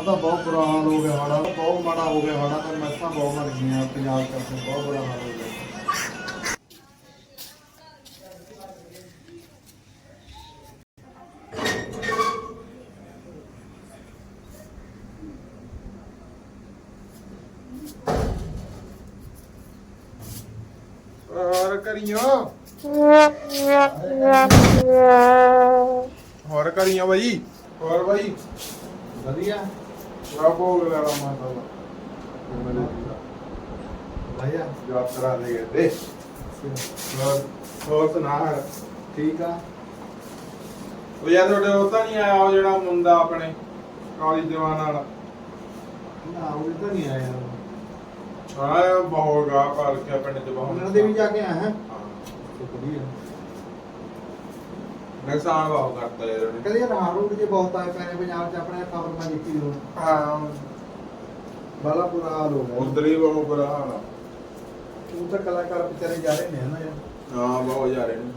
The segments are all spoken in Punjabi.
ਤਾਂ ਬਹੁਤ ਬੁਰਾ ਹਾਲ ਹੋ ਗਿਆ ਸਾਡਾ, ਬਹੁਤ ਮਾੜਾ ਹੋ ਗਿਆ ਸਾਡਾ ਤਾਂ ਮੈਸਾਂ ਬਹੁਤ ਮਰ ਗਈਆਂ ਪੰਜਾਬ ਚ ਬਹੁਤ ਬੁਰਾ ਹਾਲ ਹੋ ਗਿਆ। ਹੋਰ ਕਰੀਓ? ਹੋਰ ਕਰੀਓ ਬਾਈ? ਹੋਰ ਬਾਈ? ਵਧੀਆ। ਦਾ ਦੇ ਠੀਕ ਆ? ਉਹ ਯਾਰ ਤੁਹਾਡੇ ਉਹ ਤਾਂ ਨਹੀਂ ਆਇਆ ਉਹ ਜਿਹੜਾ ਮੁੰਡਾ ਆਪਣੇ ਕਾਲੀ ਦੀਵਾਨ ਵਾਲਾ। ਨਾ ਉਹ ਤਾਂ ਨਹੀਂ ਆਇਆ। ਆਇਆ ਬਹੁਤ ਗਾ ਪਰ ਕੇ ਪਿੰਡ ਚ ਬਹੁਤ ਉਹਨਾਂ ਦੇ ਵੀ ਜਾ ਕੇ ਆਇਆ ਹੈ? ਹਾਂ। ਵਧੀਆ। ਨੁਕਸਾਨ ਬਹੁਤ ਕਰਤਾ ਯਾਰ। ਉਹਨੇ ਕਦੇ ਨਾ ਰੋਡ ਜੇ ਬਹੁਤ ਆਏ ਪਏ ਨੇ ਪੰਜਾਬ ਚ ਆਪਣੇ ਖਬਰ ਮੈਂ ਦਿੱਤੀ ਹੁਣ। ਹਾਂ। ਬੜਾ ਬੁਰਾ ਹਾਲ ਹੋ ਗਿਆ ਉਧਰ ਹੀ ਬਹੁਤ ਬੁਰਾ ਹਾਲ ਆ। ਉਹ ਤਾਂ ਕਲਾਕਾਰ ਵਿਚਾਰੇ ਜਾ ਰਹੇ ਨੇ ਨਾ ਯਾਰ। ਹਾਂ ਬਹੁਤ ਜਾ ਰਹੇ ਨੇ।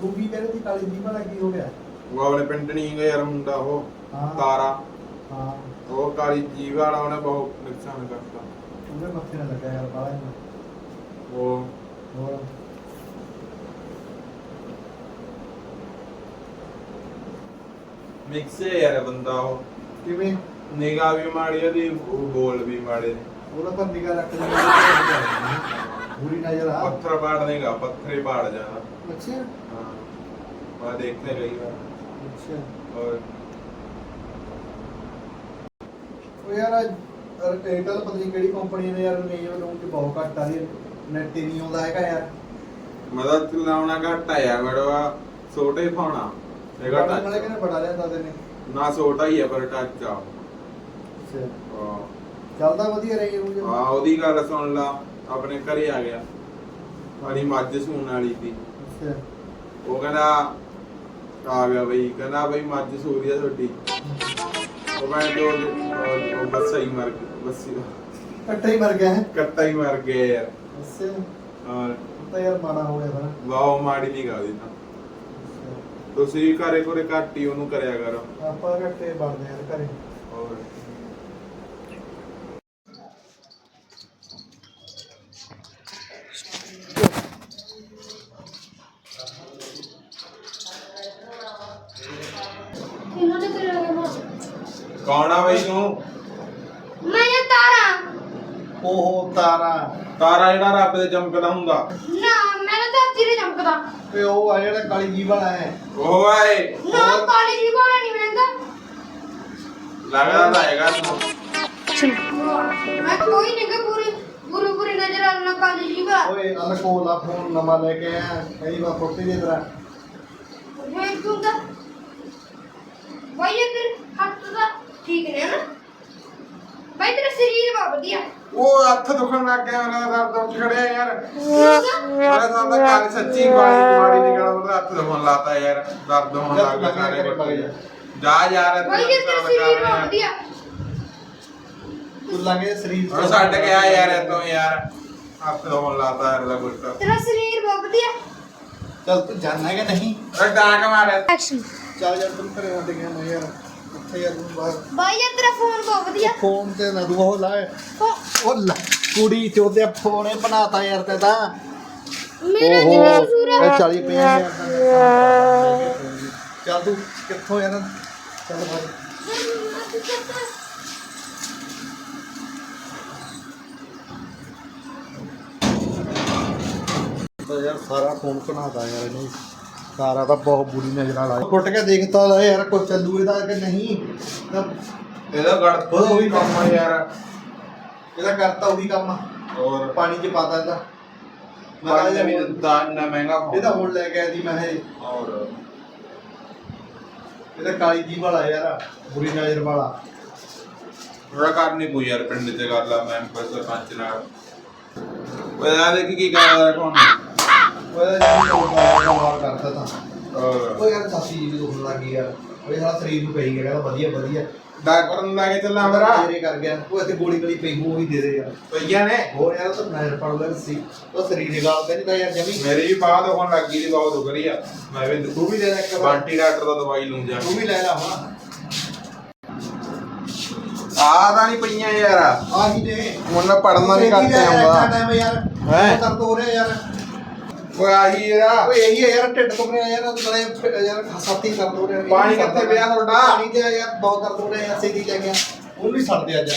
ਤੂੰ ਵੀ ਕਹਿੰਦੇ ਸੀ ਕਾਲੀ ਜੀ ਵਾਲਾ ਕੀ ਹੋ ਗਿਆ? ਉਹ ਆਪਣੇ ਪਿੰਡ ਨਹੀਂ ਗਿਆ ਯਾਰ ਮੁੰਡਾ ਉਹ। ਤਾਰਾ। ਹਾਂ। ਉਹ ਕਾਲੀ ਜੀਵ ਵਾਲਾ ਉਹਨੇ ਬਹੁਤ ਨੁਕਸਾਨ ਕਰਤਾ। ਉਹਦੇ ਮੱਥੇ ਨਾਲ ਲੱਗਾ ਯਾਰ ਬਾਲਾ ਉਹ ਹੋਰ? ਮਿਕਸ ਯਾਰ ਬੰਦਾ ਉਹ। ਕਿਵੇਂ? ਨਿਗਾਹ ਵੀ ਮਾੜੀ ਉਹਦੀ ਉਹ ਬੋਲ ਵੀ ਮਾੜੇ ਨੇ। ਪਰ ਨਿਗਾਹ ਰੱਖ ਲਈ ਪੂਰੀ ਨਜ਼ਰ ਆ। ਪੱਥਰ ਪਾੜ ਦੇਗਾ ਪੱਥਰੇ ਪਾੜ ਜਾਣਾ ਅੱਛਾ। ਹਾਂ। ਮੈਂ ਦੇਖਤੇ ਗਈ ਵਾਰ ਅੱਛਾ। ਔਰ ਉਹ ਯਾਰ ਏਅਰਟੈਲ ਪਤਾ ਨਹੀਂ ਕਿਹੜੀ ਕੰਪਨੀ ਨੇ ਯਾਰ ਨਹੀਂ ਉਹ ਚ ਬਹੁਤ ਘੱਟ ਆ ਰਹੀ ਨੈਟ ਨਹੀਂ ਆਉਂਦਾ ਹੈਗਾ ਯਾਰ। ਮਦਦ ਚਲਾਉਣਾ ਘੱਟ ਆਇਆ ਮੇਰਾ ਛੋਟੇ ਫੋਨਾ ਇਹਦਾ ਨਾਲੇ ਟੱਚ ਕਹਿੰਦੇ ਬੜਾ ਲਿਆਂਦਾ ਦੇ ਨੇ। ਨਾ ਛੋਟਾ ਹੀ ਹੈ ਪਰ ਟੱਚ ਆ। ਅੱਛਾ। ਹਾਂ। ਚੱਲਦਾ ਵਧੀਆ ਰਹੀ ਉਹ ਜੀ ਹਾਂ ਉਹਦੀ ਗੱਲ ਸੁਣ ਲਾ ਆਪਣੇ ਘਰੇ ਆ ਗਿਆ। ਮਾਰੀ ਮੱਝ ਸੂਣ ਵਾਲੀ ਸੀ। ਅੱਛਾ। ਉਹ ਕਹਿੰਦਾ ਆ ਗਿਆ ਬਈ। ਕਹਿੰਦਾ ਬਈ ਮੱਝ ਸੂਰੀ ਆ ਤੁਹਾਡੀ। ਉਹ ਮੈਂ ਜੋ ਉਹ ਬੱਸਾ ਹੀ ਮਰ ਗਈ। ਬੱਸੀ ਇਕੱਠਾ ਹੀ ਮਰ ਗਿਆ ਹੈ। ਕੱਟਾ ਹੀ ਮਰ ਗਿਆ ਯਾਰ। ਅੱਛਾ। ਔਰ ਤਾਂ ਯਾਰ ਮਾੜਾ ਹੋ ਗਿਆ ਬਣਾ ਵਾਹ ਮਾੜੀ ਨਹੀਂ ਗਾਦੀ ਤਾਂ। ਤੁਸੀਂ ਵੀ ਘਰੇ ਘਰੇ ਘੱਟ ਹੀ ਉਹਨੂੰ ਕਰਿਆ ਕਰੋ। ਆਪਾਂ ਘੱਟੇ ਬਣਦੇ ਯਾਰ ਘਰੇ। ਹੋਰ। ਮਾਂ ਕੌਣ ਆ ਬਈ ਤੂੰ? ਮੈਂ ਇਹ ਤਾਰਾ। ਓਹੋ ਤਾਰਾ। ਤਾਰਾ ਜਿਹੜਾ ਰੱਬ ਦੇ ਚਮਕਦਾ ਹੁੰਦਾ। ਨਾ। ਮੈਂ ਤਾਂ ਤੇਰੇ ਚਮਕਦਾ ਤੇ ਉਹ ਆ ਜਿਹੜਾ ਕਾਲੀ ਜੀ ਵਾਲਾ ਹੈ ਉਹ ਆਏ ਨਾ ਕਾਲੀ ਜੀ ਕੋਲ ਨਹੀਂ ਮਿਲਦਾ ਲੱਗਦਾ ਤਾਂ ਹੈਗਾ ਤੂੰ ਮੈਂ ਕੋਈ ਨਹੀਂ ਕਿ ਪੂਰੀ ਪੂਰੀ ਪੂਰੀ ਨਜ਼ਰ ਆਉਣਾ ਕਾਲੀ ਜੀ ਦਾ ਓਏ ਅਲਕੋਲ ਆ ਫੋਨ ਨਵਾਂ ਲੈ ਕੇ ਆਇਆ ਕਈ ਵਾਰ ਫੋਟੇ ਦੇ ਤਰਾ ਮੈਂ ਤੂੰ ਤਾਂ ਭਾਈ ਇਹ ਤੇਰੇ ਹੱਥ ਦਾ ਠੀਕ ਨੇ ਨਾ ਭਾਈ ਤੇਰਾ ਸਰੀਰ ਬਹੁਤ ਵਧੀਆ। ਉਹ ਹੱਥ ਦੁਖਣ ਲੱਗ ਗਿਆ ਮੇਰਾ ਦਰਦ ਉੱਠ ਖੜਿਆ ਯਾਰ। ਆ? ਮੇਰਾ ਤਾਂ ਤਾਂ ਕਾਲ ਸੱਚੀ ਗਾਲੀ ਮਾੜੀ ਨਿਕਲ ਉਹਦਾ ਹੱਥ ਦੁਖਣ ਲਾਤਾ ਯਾਰ। ਦਰਦ ਹੋਣ ਲੱਗ ਗਿਆ ਸਾਰੇ ਬੱਚੇ। ਜਾ ਯਾਰ ਇਹ ਤੇਰਾ ਸਰੀਰ ਬਹੁਤ ਵਧੀਆ। ਤੂੰ ਲੱਗੇ ਸਰੀਰ ਉਹ ਛੱਡ ਗਿਆ ਯਾਰ ਇਤੋਂ ਯਾਰ। ਹੱਥ ਦੁਖਣ ਲਾਤਾ ਯਾਰ ਦਾ ਗੁੱਟ। ਤੇਰਾ ਸਰੀਰ ਬਹੁਤ ਵਧੀਆ। ਚੱਲ ਤੂੰ ਜਾਣਾ ਕਿ ਨਹੀਂ? ਓਏ ਡਾਂਗ ਮਾਰਿਆ। ਐਕਸ਼ਨ ਚੱਲ ਯਾਰ ਤੂੰ ਘਰੇ ਉੱਡ ਗਿਆ ਮੈਂ ਯਾਰ। ਉੱਥੇ ਯਾਰ ਤੂੰ ਬਾਹਰ। ਭਾਈ ਇਹ ਤੇਰਾ ਫੋਨ ਬਹੁਤ ਵਧੀਆ। ਫੋਨ ਤੇ ਨਾ ਤੂੰ ਉਹ ਲਾਏ ਫੋ- ਉਹ ਲੈ, ਕੁੜੀ ਚੋਦੇ ਫੋਨੇ ਬਣਾਤਾ ਯਾਰ ਤੇ ਤਾਂ। ਮੇਰਾ ਜਿੰਨਾ ਕਸੂਰ ਇਹ ਹੈ 40 50 ਹਜ਼ਾਰ ਦਾ ਨੁਕਸਾਨ ਕਰ ਦਿੱਤਾ। ਚੱਲ ਤੂੰ ਕਿੱਥੋਂ ਯਾਰ ਚੱਲ ਭਾਈ ਤਾਂ ਯਾਰ ਸਾਰਾ ਫੋਨ ਬਣਾਤਾ ਯਾਰ ਇਹਨੇ। ਸਾਰਾ ਤਾਂ ਬਹੁਤ ਬੁਰੀ ਨਜ਼ਰ ਨਾਲ ਟੁੱਟ ਕੇ ਦੇਖਤਾ ਲੈ ਯਾਰ ਕੋਈ ਚੱਲੂ ਇਹਦਾ ਕਿ ਨਹੀਂ? ਤਾਂ ਇਹਦਾ ਗੜ ਉਹ ਵੀ ਕੰਮ ਆ ਯਾਰ। ਇਹਦਾ ਕਰਤਾ ਉਹੀ ਕੰਮ ਹੋਰ? ਪਾਣੀ 'ਚ ਪਾਤਾ ਇਹਦਾ। ਮੈਂ ਪਾਣੀ ਕਿਹਾ ਇਹ ਦਾ ਇੰਨਾ ਮਹਿੰਗਾ ਫੋਨ ਇਹਦਾ ਹੁਣ ਲੈ ਕੇ ਆਈ ਮੈਂ ਇਹ। ਹੋਰ? ਇਹਦਾ ਕਾਲੀ ਜੀ ਵਾਲਾ ਯਾਰ ਬੁਰੀ ਨਜ਼ਰ ਵਾਲਾ। ਥੋੜਾ ਕਰਨੀ ਪਊ ਯਾਰ ਪਿੰਡ ਤੇ ਕਰ ਲਾ ਮੈਂ ਪਰ ਸਰਪੰਚ ਨਾਲ। ਓਏ ਆ ਦੇਖ ਕੀ ਕਰਦਾ ਕੋਣ? ਉਹਦਾ ਜਿਹੜੀ ਤੋਂ ਮਾਰ ਕਰਦਾ ਤਾਂ। ਹੋਰ ਉਹ ਯਾਰ ਸਾਸੀ ਜੀ ਦੁਖਣ ਲੱਗੀ ਯਾਰ। ਉਹ ਸਾਰਾ ਸਰੀਰ ਨੂੰ ਪਈ ਗਿਆ ਕਹਿੰਦਾ ਵਧੀਆ ਵਧੀਆ। ਡਾਕਟਰ ਨੂੰ ਲੈ ਕੇ ਚੱਲਾਂ ਮੇਰਾ। ਤੇਰੇ ਕਰ ਗਿਆ। ਉਹ ਇੱਥੇ ਗੋਲੀ ਗਲੀ ਪਈ ਉਹ ਹੀ ਦੇ ਦੇ ਯਾਰ। ਪਈਆ ਨੇ? ਹੋਰ ਯਾਰ ਉਹ ਤਾਂ ਨਜ਼ਰ ਪੜ ਲੈ ਸੀ। ਉਹ ਸਰੀਰ ਦੀ ਗੱਲ ਕਹਿੰਦੀ ਤਾਂ ਯਾਰ ਜਮੀ। ਮੇਰੀ ਵੀ ਬਾਹ ਦੁਖਣ ਲੱਗੀ ਦੀ ਬਹੁਤ ਦੁਖ ਰਹੀ ਆ। ਮੈਂ ਵੀ ਤੂੰ ਵੀ ਲੈ ਲੈ ਇੱਕ ਵਾਰ। ਬਾਂਟੀ ਡਾਕਟਰ ਦਾ ਦਵਾਈ ਲੂੰ ਜਾ ਤੂੰ ਵੀ ਲੈ ਲੈ ਹੁਣ ਆ ਤਾਂ ਨਹੀਂ ਪਈਆਂ ਯਾਰ। ਆਹੀ ਨੇ। ਹੁਣ ਮੈਂ ਪੜਨਾ ਆਉਂਦਾ। ਟਾਈਮ ਯਾਰ। ਹੈਂ? ਦਰਦ ਹੋ ਰਿਹਾ ਯਾਰ। ਓਏ ਆਹੀ ਇਹਦਾ ਓਏ ਇਹੀ ਹੈ ਯਾਰ ਢਿੱਡ ਤੋਂ ਰਿਹਾ ਯਾਰ ਨਾਲੇ ਯਾਰ ਸਾਥੀ ਦਰਦ ਹੋ ਰਿਹਾ ਪਾਣੀ ਕਿੱਥੇ ਪਿਆ ਤੁਹਾਡਾ? ਪਾਣੀ ਤੇ ਯਾਰ ਬਹੁਤ ਦਰਦ ਹੋ ਰਿਹਾ ਯਾਰ ਸੇਦੀ ਲੈ ਗਿਆ ਉਹ ਵੀ ਛੱਡਦੇ ਅੱਜ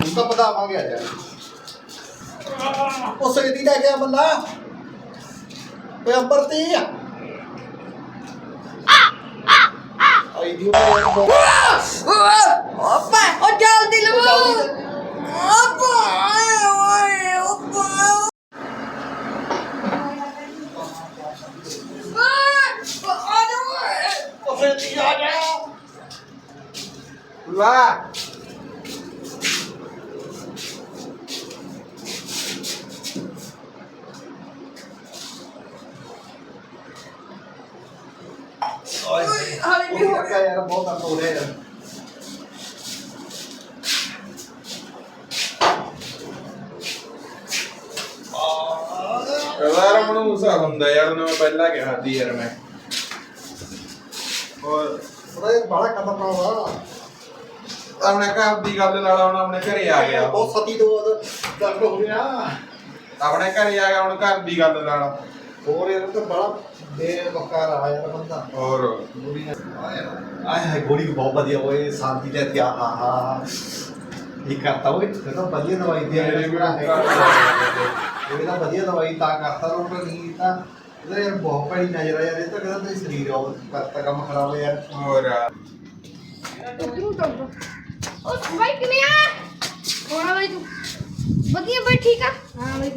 ਹੁਣ ਤਾਂ ਵਧਾਵਾਂਗੇ ਅੱਜ ਉਹ ਸੇਦੀ ਲੈ ਗਿਆ ਬੰਦਾ ਓਏ ਅੰਬਰ ਤੇ ਆਈ ਦੀ ਬਹੁਤ ਓਪਾ ਉਹ ਜਲਦੀ ਜਲਦੀ ਲਵੋ ਓਪਾ ਓਏ ਓਪਾ ਉਹ ਸੇਦੀ ਆ ਗਿਆ ਲਾ ਓਏ ਹਾਲੇ ਗਿਆ ਯਾਰ ਬਹੁਤ ਦਰਦ ਹੋ ਰਿਹਾ ਯਾਰ ਯਾਰ ਮਨੂਸਾ ਹੁੰਦਾ ਯਾਰ ਨਾ ਮੈਂ ਪਹਿਲਾਂ ਕਿਹਾ ਸੀ ਯਾਰ ਮੈਂ। ਹੋਰ ਉਹਦਾ ਯਾਰ ਬੜਾ ਖਤਰਨਾਕ ਵਾ ਆਪਣੇ ਘਰ ਦੀ ਗੱਲ ਨਾਲ ਹੁਣ ਆਪਣੇ ਘਰੇ ਆ ਗਿਆ। ਬਹੁਤ ਸਤੀ ਤੋਂ ਦਰਦ ਹੋ ਰਿਹਾ ਆਪਣੇ ਘਰੇ ਆ ਗਿਆ ਹੁਣ ਘਰ ਦੀ ਗੱਲ ਨਾਲ। ਹੋਰ ਯਾਰ ਤਾਂ ਬੜਾ ਬੇਵਕਾਰ ਆ ਯਾਰ ਬੰਦਾ। ਨੇ ਆਏ ਹਾਏ ਗੋਲੀ ਬਹੁਤ ਵਧੀਆ ਓਏ ਸ਼ਾਂਤੀ ਦੇ ਤੇ ਆਹਾ ਹਾ ਇਹ ਕਰਤਾ ਓਏ ਇਹ ਤਾਂ ਵਧੀਆ ਦਵਾਈ ਦੇ ਮੇਰੇ ਵੀ ਘਰ ਇਹ ਤਾਂ ਵਧੀਆ ਦਵਾਈ ਤਾਂ ਕਰਤਾ ਰੋਕ ਨਹੀਂ ਤਾਂ। ਇਹਦਾ ਯਾਰ ਬਹੁਤ ਭੈੜੀ ਨਜ਼ਰ ਆ ਯਾਰ ਇਹ ਤਾਂ ਕਹਿੰਦਾ ਤੇ ਸਰੀਰ ਆ ਉਹ ਕਰਤਾ ਕੰਮ ਖਰਾਬ ਆ ਯਾਰ। ਹੋਰ। ਉਹ ਬਾਈ ਕਿਵੇਂ ਆ? ਹੋਣਾ ਬਾਈ ਤੂੰ? ਵਧੀਆ ਬਾਈ ਠੀਕ ਆ? ਹਾਂ ਬਾਈ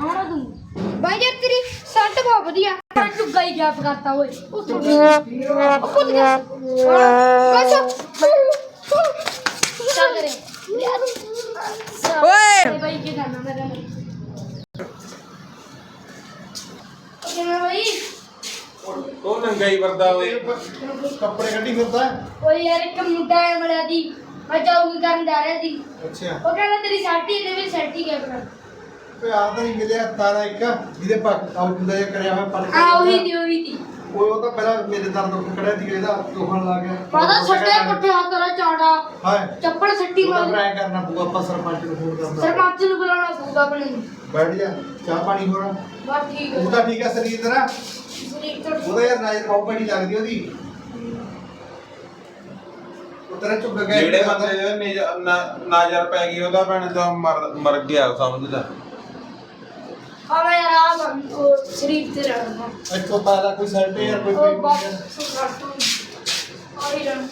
ਹੋਣਾ ਤੂੰ? ਬਾਈ ਯਾਰ ਤੇਰੀ ਸੱਟ ਬਹੁਤ ਵਧੀਆ। ਪਰ ਤੂੰ ਗਈ ਗੈਪ ਕਰਤਾ ਓਏ ਉਹ ਤੂੰ ਉਹ ਕੁੱਦ ਗਿਆ ਬਸ ਚੱਲ ਕਰੇ ਓਏ ਬਾਈ ਕੀ ਕਰਨਾ ਮੈਂ ਕਹਿੰਦਾ ਕਿਵੇਂ ਬਾਈ ਉਹ ਨੰਗਾ ਹੀ ਵਰਦਾ ਓਏ ਕੱਪੜੇ ਕੱਢੀ ਫਿਰਦਾ ਓਏ ਯਾਰ ਇੱਕ ਮੁੰਡਾ ਹੈ ਮੜਿਆ ਦੀ ਮੈਂ ਜੌਗਿੰਗ ਕਰਨ ਜਾ ਰਿਹਾ ਸੀ ਅੱਛਾ ਉਹ ਕਹਿੰਦਾ ਤੇਰੀ ਸਾਟੀ ਇਹਦੇ ਵਿੱਚ ਸੈਟ ਹੀ ਗਿਆ ਬਣਾ ਓਏ ਆ ਤਾਂ ਨਹੀਂ ਮਿਲਿਆ ਤਾਰਾ ਇੱਕ ਜਿਹਦੇ ਪੱਕ ਆਉਟ ਹੁੰਦਾ ਜਿਹਾ ਕਰਿਆ ਹੋਇਆ ਪੱਕ ਆ ਉਹੀ ਦੀ ਉਹੀ ਦੀ। ਓਏ ਉਹ ਤਾਂ ਪਹਿਲਾਂ ਮੇਰੇ ਦਰਦ ਉੱਠ ਖੜਿਆ ਸੀ ਇਹਦਾ ਦੁਖਣ ਲੱਗ ਗਿਆ ਮਾਦਾ ਛੱਡੇ ਪੁੱਠੇ ਹੱਥ ਨਾਲ ਚਾੜਾ। ਹਾਏ ਚੱਪੜ ਸੱਟੀ ਉਹਦਾ ਮਾਰ। ਟਰਾਈ ਕਰਨਾ ਪਊਗਾ ਆਪਾਂ ਸਰਪੰਚ ਨੂੰ ਫੋਨ ਕਰਨਾ। ਸਰਪੰਚ ਨੂੰ ਬੁਲਾਉਣਾ ਪਊਗਾ ਆਪਣੇ। ਨੂੰ ਬੈਠ ਜਾ ਚਾਹ ਪਾਣੀ ਹੋਰ ਬਸ ਠੀਕ ਉਹ ਹੈ ਤਾਂ ਠੀਕ ਹੈ ਸਰੀਰ ਤੇਰਾ। ਸਰੀਰ ਤੋਂ ਉਹਦਾ ਯਾਰ ਨਜ਼ਰ ਬਹੁਤ ਬੜੀ ਲੱਗਦੀ ਉਹਦੀ। ਉਹ ਤੇਰਾ ਚੁੱਪ ਗਿਆ ਜਿਹੜੇ ਬੰਦੇ ਦੇ ਨਿਜ- ਨਾ- ਨਜ਼ਰ ਪੈ ਗਈ ਉਹਦਾ ਭੈਣ ਤਾਂ ਮਰ ਮਰ ਗਿਆ ਸਮਝ ਲੈ। ਮੈਂ ਯਾਰ ਆ ਬੰਦ- ਉਹ ਸਰੀਰ ਤੇ ਰਹਿਣਾ। ਇੱਥੋਂ ਪਹਿਲਾਂ ਕੋਈ ਸੈਲਟ ਯਾਰ ਕੋਈ ਉਹ ਕੋਈ ਬਸ ਸੁਣਾਟੂ ਆ ਹੀ ਰਹਿਣਾ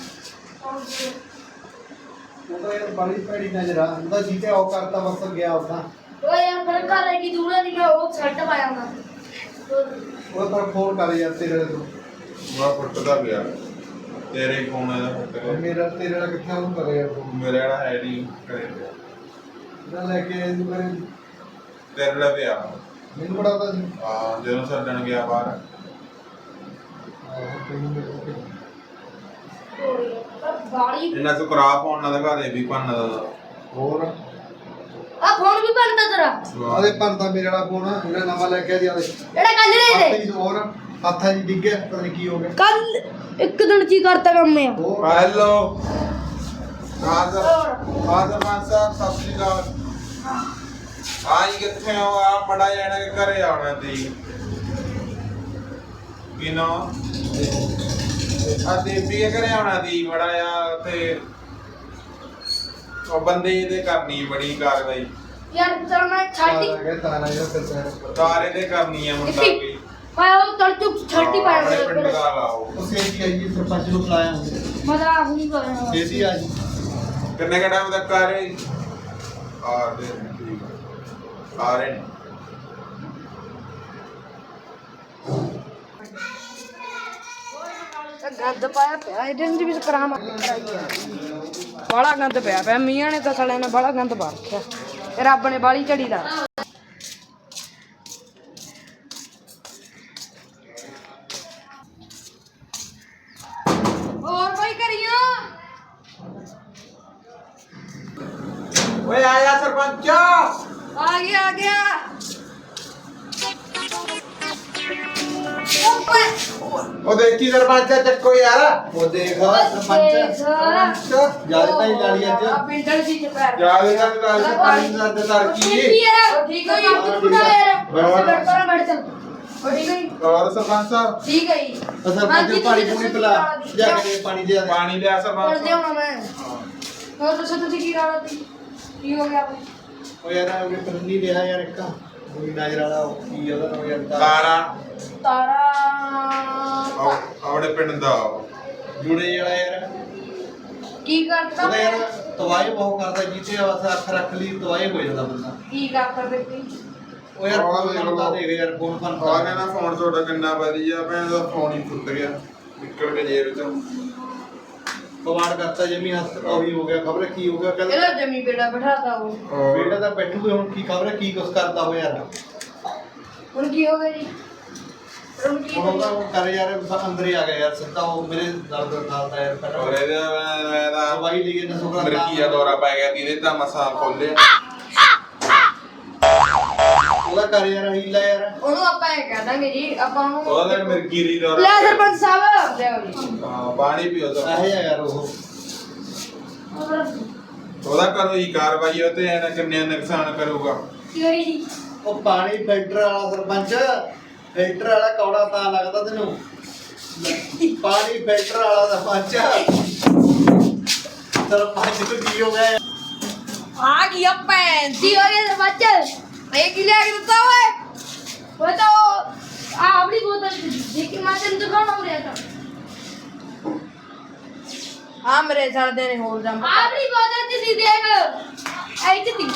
ਉਹਦਾ ਯਾਰ ਬੜੀ ਭੈੜੀ ਨਜ਼ਰ ਆ। ਉਹਦਾ ਜੀਤੇ ਉਹ ਕਰਤਾ ਬਸ ਗਿਆ ਉਹਦਾ ਓਏ ਯਾਰ ਫਿਰ ਘਰ ਕਿ ਦੂਰੇ ਦੀ ਮੈਂ ਉਹ ਸੈੱਟ ਪਾਇਆ ਹੁੰਦਾ। ਉਹ ਪਰ ਫੋਨ ਕਰ ਯਾਰ ਤੇਰੇ ਤੋਂ। ਮੈਂ ਫੁੱਟਦਾ ਗਿਆ ਤੇਰੇ ਫੋਨ ਇਹਦਾ ਫੁੱਟ ਗਿਆ ਮੇਰਾ ਤੇਰੇ ਨਾਲ ਕਿੱਥੇ ਉਹਨੂੰ ਕਰ ਯਾਰ ਫੋਨ ਮੇਰੇ ਵਾਲਾ ਹੈ ਨਹੀਂ ਕਰੇ ਪਿਆ। ਨਾ ਲੈ ਕੇ ਤੂੰ ਕਰੇ ਤੇਰੇ ਨਾਲ ਪਿਆ ਮੈਨੂੰ ਬੜਾ ਪਤਾ ਸੀ। ਆ ਜਦੋਂ ਛੱਡਣ ਗਿਆ ਬਾਹਰ। ਆਹੋ ਤੈਨੂੰ ਮੇਰੇ ਕੋਲ ਬਾੜੀ ਇਹਨਾਂ ਤੋਂ ਕਰਾ ਫੋਨ ਨਾ ਦਿਖਾ ਦੇ ਵੀ ਭੰਨ ਦਾ। ਹੋਰ? ਆ ਫੋਨ ਵੀ ਬਣਦਾ ਤੇਰਾ। ਆਦੇ ਪੰਦਾ ਮੇਰੇ ਵਾਲਾ ਫੋਨ ਜਿਹੜਾ ਨਵਾਂ ਲੈ ਕੇ ਆਦੀ ਜਿਹੜਾ ਕੱਲ ਦੇ ਹੱਥ ਹੀ ਹੋਰ ਹੱਥਾਂ 'ਚ ਡਿੱਗਿਆ ਪਤਾ ਨਹੀਂ ਕੀ ਹੋ ਗਿਆ। ਕੱਲ ਇੱਕ ਦਿਨ ਕੀ ਕਰਤਾ ਕੰਮ ਆ ਹੈਲੋ। ਆਦਰ ਆਦਰ ਮਾਨ ਸਾਹਿਬ ਸਤਿ ਸ਼੍ਰੀ ਅਕਾਲ। ਆਈ ਕਿੱਥੇ ਹੋ? ਆ ਮੜਾ ਜਾਣਾ ਕਿ ਘਰੇ ਆਉਣਾ ਤੀ ਕਿਨੋ? ਆ ਦੇਵੀ ਕੇ ਘਰੇ ਆਉਣਾ ਤੀ ਮੜਾ ਆ ਤੇ ਉਹ ਬੰਦੇ ਇਹਦੇ ਕਰਨੀ ਬੜੀ ਕਾਰਵਾਈ। ਯਾਰ ਚਲ ਮੈਂ ਛੱਡ ਆ ਗਿਆ ਤਾਂ ਨਾ ਜਿਹੜਾ ਫਿਰ ਸੈਰ ਕਾਰ ਇਹਦੇ ਕਰਨੀ ਆ ਮੁੰਡਾ ਵੀ ਮੈਂ ਉਹ ਤੜ ਚੁੱਪ ਛੱਡ ਪਾਇਆ ਆਪਣੇ ਪਿੰਡ ਦਾ ਲਾਓ। ਉਹ ਸੇਤੀ ਆਈ ਜੀ ਸਰਪੰਚ ਨੂੰ ਬੁਲਾਇਆ ਹੁੰਦੇ ਮਜ਼ਾ ਆਉਂਦਾ ਹੈ ਸੇਤੀ ਆ ਜੀ। ਕਿੰਨੇ ਕ ਟਾਈਮ ਤੱਕ ਆ ਰਹੇ? ਆ ਦੇ ਠੀਕ ਆ। ਆ ਰਹੇ ਨੇ ਗੰਦ ਪਾਇਆ ਪਿਆ ਇਹਦੇ ਵਿੱਚ ਵੀ ਕਰਾਮ ਬੜਾ ਗੰਦ ਪਿਆ ਪਿਆ ਮੀਆਂ ਨੇ ਤਾਂ ਸਾਲਿਆਂ ਨੇ ਬੜਾ ਗੰਦ ਪਾ ਰੱਖਿਆ। ਇਹ ਰੱਬ ਨੇ ਬਾਲੀ ਝੜੀ ਦਾ ਹੋਰ ਕੋਈ ਕਰੀਆਂ ਓਏ ਆਇਆ ਸਰਪੰਚ! ਆ ਗਿਆ ਆ ਗਿਆ ਉਹ ਦੇਖੀ ਸਰਪੰਚਾ ਚੱਕੋ ਯਾਰ ਉਹ ਦੇਖ ਸਰਪੰਚ ਜ਼ਿਆਦਾ ਤਾਂ ਹੀ ਲਾਲੀ ਅੱਜ ਆ ਪਿੰਡਲ ਜੀ ਚ ਪੈਰ ਜ਼ਿਆਦਾ ਤੱਕ ਗੱਲ ਪਾਣੀ ਦਾ ਦਰ ਕੀ ਯਾਰ ਠੀਕ ਕੋਈ ਹੈ ਯਾਰ ਤੂੰ ਯਾਰ ਬਰਾਬਰ। ਬੈਠ ਕਰ ਬੈਠ ਚੱਲ ਉਹ ਠੀਕ ਹੈ ਜੀ ਹੋਰ ਸਰਪੰਚ ਸਾਹਿਬ ਠੀਕ ਹੈ ਜੀ ਸਰਪੰਚ ਹਾਂਜੀ, ਨੂੰ ਪਾਣੀ ਤੁਸੀਂ ਪੂਣੀ ਦੱਸੋ ਪਿਲਾ ਕੀ ਜਾ ਕੇ ਪਾਣੀ ਦੇ ਦੇ ਪਾਣੀ ਲਿਆ ਕਰਦੇ ਉਹ ਯਾਰ ਉਹ ਪਰ ਨਹੀਂ ਰਿਹਾ ਯਾਰ ਇੱਕ। ਕੋਈ ਨਜ਼ਰ ਵਾਲਾ ਉਹ ਕੀ ਉਹਦਾ ਨਾਮ ਯਾਰ? ਤਾਰਾ। ਤਾਰਾ। ਆਹ- ਆਪਣੇ ਪਿੰਡ ਦਾ। ਜੁੜੇ ਜਿਹੜਾ ਯਾਰ। ਕੀ ਕਰਤਾ ਉਹਦਾ ਯਾਰ ਤਵਾਏ ਬਹੁਤ ਕਰਦਾ ਜਿੱਤੇ ਆਵਾਸ ਅੱਖ ਰੱਖ ਲਈ ਤਵਾਏ ਹੋ ਜਾਂਦਾ ਬੰਦਾ। ਕੀ ਕਰਤਾ ਬੇਟੀ ਉਹ ਯਾਰ ਆਹ ਫੋਨ ਦੇਖ ਕਰਦਾ ਲਓ। ਦੇਖ ਯਾਰ ਫੋਨ ਫਨ ਆ ਕਹਿੰਦਾ ਫੋਨ ਤੁਹਾਡਾ ਕਿੰਨਾ ਵਧੀਆ ਭੈਣ ਦਾ ਫੋਨ ਹੀ ਟੁੱਟ ਗਿਆ। ਨਿਕਲ ਕੇ ਜੇਬ ਚੋਂ। ਕਵਾੜ ਕਰਤਾ ਜਮੀ ਹੱਥ ਉਹੀ ਹੋ ਗਿਆ ਖਬਰ ਕੀ ਹੋ ਗਿਆ? ਇਹਦਾ ਕਹਿੰਦਾ ਜਮੀ ਬੇੜਾ ਬਿਠਾਤਾ ਉਹ। ਬੇਟਾ ਤਾਂ ਬੈਠੂਗੇ ਹੁਣ ਕੀ ਖਬਰ ਕੀ ਕੁਛ ਕਰਦਾ ਹੋ ਯਾਰ ਹੁਣ ਕੀ ਹੋ ਗਿਆ ਜੀ? ਹੁਣ ਕੀ ਹੁਣ ਉਹਦਾ ਉਹ ਕਰ ਯਾਰ ਅੰਦਰ ਹੀ ਆ ਗਿਆ ਯਾਰ ਸਿੱਧਾ ਉਹ ਮੇਰੇ ਦਰਦ ਖਾਲਦਾ ਯਾਰ ਔਰ ਇਹਦਾ ਇਹਦਾ ਦਵਾਈ ਲਈ ਨਾ ਸੁਕਰਾ ਮਰਕੀਆ ਦੌਰਾ ਪੈ ਗਿਆ ਇਹਦੇ ਤਾਂ ਮਸਾ ਖੋਲਿਆ। ਉਹਦਾ ਕਰ ਯਾਰ ਹੀਲਾ ਯਾਰ। ਉਹਨੂੰ ਆਪਾਂ ਇਹ ਕਹਿ ਦਾਂਗੇ ਜੀ ਆਪਾਂ ਉਹਦਾ ਉਹਨੂੰ ਮਰਕੀਰੀ ਦੌਰਾ ਲੈ ਸਰਪੰਚ ਸਾਹਿਬ। ਲਿਆਓ ਜੀ ਹਾਂ ਪਾਣੀ ਪੀਓ ਤਾਂ। ਇਹ ਆ ਯਾਰ ਉਹ। ਉਹਦਾ ਕਰੋ ਹੀ ਕਾਰਵਾਈ ਉਹ ਤੇ ਇਹਨਾਂ ਕਿੰਨੇ ਨੁਕਸਾਨ ਕਰੂਗਾ। ਜੀ? ਉਹ ਪਾਣੀ ਫਿਲਟਰ ਵਾਲਾ ਸਰਪੰਚ ਫਿਲਟਰ ਵਾਲਾ ਕੌੜਾ ਤਾਂ ਲੱਗਦਾ ਤੈਨੂੰ। ਪਾਣੀ ਫਿਲਟਰ ਵਾਲਾ ਸਰਪੰਚ। ਸਰਪੰਚ ਨੂੰ ਕੀ ਹੋ ਗਿਆ ਆ ਗਿਆ ਭੈਣ ਹੋ ਗਿਆ ਸਰਪੰਚ ਇਹ ਕੀ ਲਿਆ ਕੇ ਦਿੱਤਾ ਓਏ ਉਹ ਤਾਂ ਉਹ- ਆ ਆਪਣੀ ਬੋਤਲ ਦੇਖ ਕੇ ਮੈਂ ਤੈਨੂੰ ਦਿਖਾਉਣਾ ਹੋ ਰਿਹਾ ਤਾਂ ਆ ਮੇਰੇ ਸਾਲਦੇ ਨੇ ਹੋਰ ਜੰਮ ਆਪਣੀ ਬੋਤਲ ਚ ਸੀ ਦੇਖ। ਐ ਚ ਦੀ।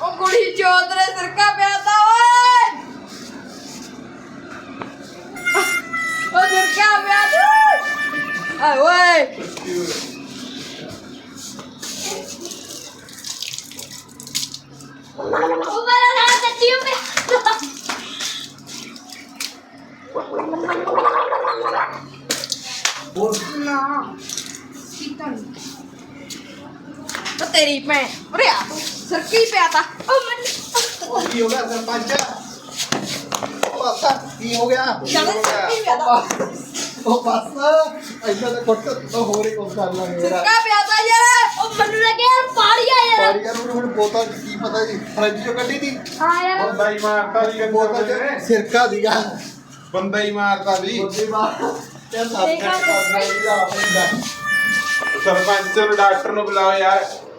ਉਹ ਕੁੜੀ ਚੌਧਰੇ ਸਰਕਾ ਪਿਆ ਤਾ ਓਏ! ਉਹ ਸਰਕਾ ਪਿਆ ਤਾ ਆ ਓਏ ਉਹ ਮੇਰਾ ਨਾਲ ਸੱਚੀ ਹੋ ਗਿਆ ਹੋਰ ਨਾ ਸੀਤਾ ਨਹੀਂ ਉਹ ਤੇਰੀ ਭੈਣ ਉਰੇ ਆ ਸਰਕੀ ਪਿਆ ਤਾ ਉਹ ਮੈਨੂੰ ਉਹ ਕੀ ਹੋ ਗਿਆ ਸਰਪੰਚ ਉਹ ਆਸਾ ਕੀ ਹੋ ਗਿਆ ਚੱਲ ਸਰਕੀ ਪਿਆ ਤਾ ਉਹ ਬਸ ਐਦਾਂ ਦਾ ਕੁੱਟ ਤਾਂ ਹੋਰ ਹੀ ਕੁਝ ਕਰ ਲਾਂਗੇ ਯਾਰ ਸਰਕਾ ਪਿਆ ਤਾ ਯਾਰ ਉਹ ਮੈਨੂੰ ਲੱਗਿਆ ਪਾੜੀ ਆ ਯਾਰ ਪਾਰੀ ਯਾਰ ਉਹਨੇ ਹੁਣ ਬੋਤਲ ਚ ਕੀ ਪਤਾ ਜੀ ਫਰਿੱਜ ਚੋਂ ਕੱਢੀ ਦੀ ਹਾਂ ਯਾਰ ਬੰਦਾ ਹੀ ਮਾਰਤਾ ਵੀ ਬੋਤਲ ਕੰਦਰ ਚ